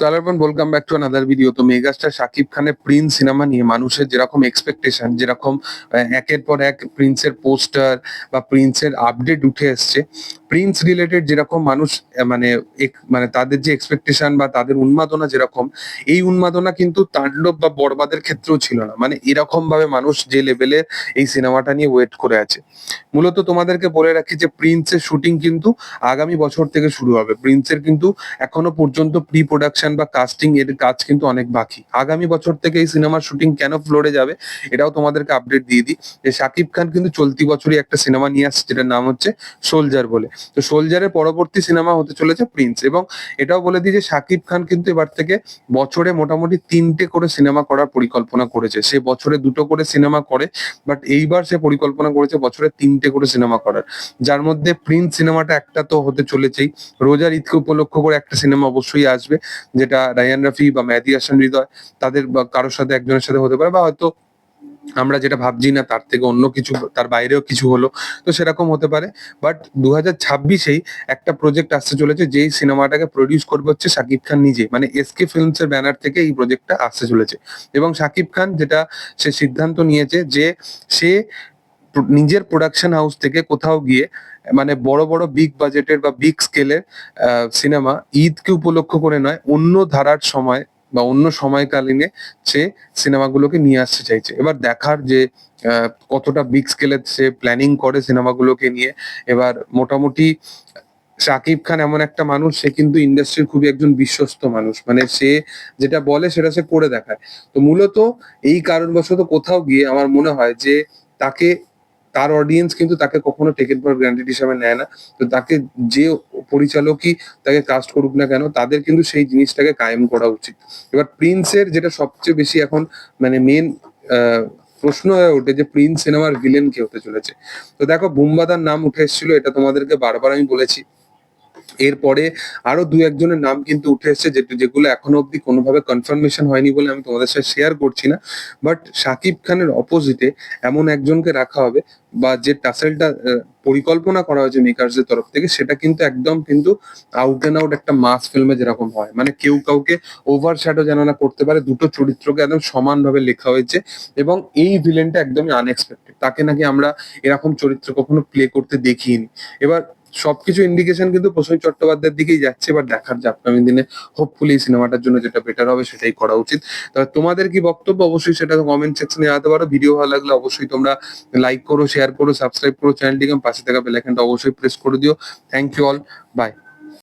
সালারপন welcome back to another video তো megastar Shakib খানের Prince cinema নিয়ে মানুষের যেরকম এক্সপেকটেশন যেরকম একের পর এক প্রিন্সের পোস্টার বা প্রিন্সের আপডেট উঠে এসছে প্রিন্স রিলেটেড যেরকম মানুষ মানে মানে তাদের যে এক্সপেকটেশন বা তাদের উন্মাদনা যেরকম, এই উন্মাদনা কিন্তু তাণ্ডব বা বরবাদের ক্ষেত্রেও ছিল না। মানে এরকম ভাবে মানুষ যে লেভেলে এই সিনেমাটা নিয়ে ওয়েট করে আছে। মূলত তোমাদেরকে বলে রাখি যে প্রিন্সের শুটিং কিন্তু আগামী বছর থেকে শুরু হবে। প্রিন্সের কিন্তু এখনও পর্যন্ত প্রি প্রোডাকশন বা কাস্টিং এর কাজ কিন্তু অনেক বাকি। আগামী বছর থেকে এই সিনেমার শুটিং কেন ফ্লোরে যাবে, এটাও তোমাদেরকে আপডেট দিয়ে দিই। যে শাকিব খান কিন্তু চলতি বছরই একটা সিনেমা নিয়ে আসছে, যেটার নাম হচ্ছে সোলজার বলে। তো সোলজারের পরবর্তী সিনেমা হতে চলেছে প্রিন্স এবং এটাও বলে দিই যে শাকিব খান কিন্তু এবার থেকে বছরে মোটামুটি তিনটে করে সিনেমা করার পরিকল্পনা করেছে। সে বছরে দুটো করে সিনেমা করে বাট এইবার সে পরিকল্পনা করেছে বছরে তিনটে করে সিনেমা করার। যার মধ্যে প্রিন্স সিনেমাটা একটা তো হতে চলেছেই। রোজার ঈদকে উপলক্ষ করে একটা সিনেমা অবশ্যই আসবে, যেটা রায়ান রাফি বা মেহেদি হাসান হৃদয়, তাদের কারোর সাথে একজনের সাথে হতে পারে বা হয়তো আমরা যেটা ভাবছি না, তার থেকে অন্য কিছু, তার বাইরেও কিছু হলো, তো সেরকম হতে পারে। বাট দু হাজার ছাব্বিশেই একটা প্রজেক্ট আসতে চলেছে, যেই সিনেমাটাকে প্রডিউস করবে হচ্ছে শাকিব খান নিজে। মানে এসকে ফিল্মস এর ব্যানার থেকে এই প্রজেক্টটা আসতে চলেছে। এবং শাকিব খান যেটা সে সিদ্ধান্ত নিয়েছে যে সে নিজের প্রোডাকশন হাউস থেকে কোথাও গিয়ে মানে বড় বড় বিগ বাজেটের বা বিগ স্কেলের সিনেমা ঈদকে উপলক্ষ করে নয়, অন্য ধারার সময় বা অন্য সময়কালীনে সে সিনেমাগুলোকে নিয়ে আসতে চাইছে। এবার দেখার যে কতটা বিগ স্কেলে সে প্ল্যানিং করে সিনেমাগুলোকে নিয়ে, এবার মোটামুটি শাকিব খান এমন একটা মানুষ, সে কিন্তু ইন্ডাস্ট্রির খুবই একজন বিশ্বস্ত মানুষ। মানে সে যেটা বলে সেটা সে করে দেখায়। তো মূলত এই কারণবশত কোথাও গিয়ে আমার মনে হয় যে, তাকে তার অডিয়েন্স কিন্তু তাকে কখনো টেকেন ফর গ্রান্টেড হিসাবে নেয় না। তো তাকে যে পরিচালকই তাকে কাস্ট করুক না কেন, তাদের কিন্তু সেই জিনিসটাকে কায়েম করা উচিত। এবার প্রিন্সের যেটা সবচেয়ে বেশি এখন মানে মেন প্রশ্ন হয়ে ওঠে যে প্রিন্স সিনেমার ভিলেন কে হতে চলেছে। তো দেখো, বুম্বাদার নাম উঠে এসেছিল, এটা তোমাদেরকে বারবার আমি বলেছি। এরপরে আরও দু একজনের নাম কিন্তু উঠে এসেছে যেগুলো এখনও অব্দি কোনোভাবে কনফার্মেশন হয়নি বলে আমি তোমাদের সাথে শেয়ার করছি না। বাট শাকিব খানের অপোজিটে এমন একজনকে রাখা হবে বা যে টাসেলটা পরিকল্পনা করা হয়েছে মেকার্সদের তরফ থেকে, সেটা কিন্তু একদম কিন্তু আউট এন্ড আউট একটা মাস ফিল্মে যেরকম হয়। মানে কেউ কাউকে ওভার শ্যাডো যেন না করতে পারে, দুটো চরিত্রকে একদম সমানভাবে লেখা হয়েছে এবং এই ভিলেনটা একদমই আনএক্সপেক্টেড তাকে নাকি আমরা এরকম চরিত্র কখনো প্লে করতে দেখিনি। এবার সবকিছু ইন্ডিকেশন কিন্তু প্রসূন চট্টোপাধ্যায়ের দিকেই যাচ্ছে, এবার দেখার যে আপকামিং দিনে হোপফুলি সিনেমাটার জন্য যেটা বেটার হবে সেটাই করা উচিত। তবে তোমাদের কি বক্তব্য? অবশ্যই সেটা কমেন্ট সেকশনে জানাতে পারো। ভিডিও ভালো লাগলে অবশ্যই তোমরা লাইক করো শেয়ার করো সাবস্ক্রাইব করো চ্যানেলটিকে পাশে থাকা বেলাইকনটা অবশ্যই প্রেস করে দিও। Thank you all by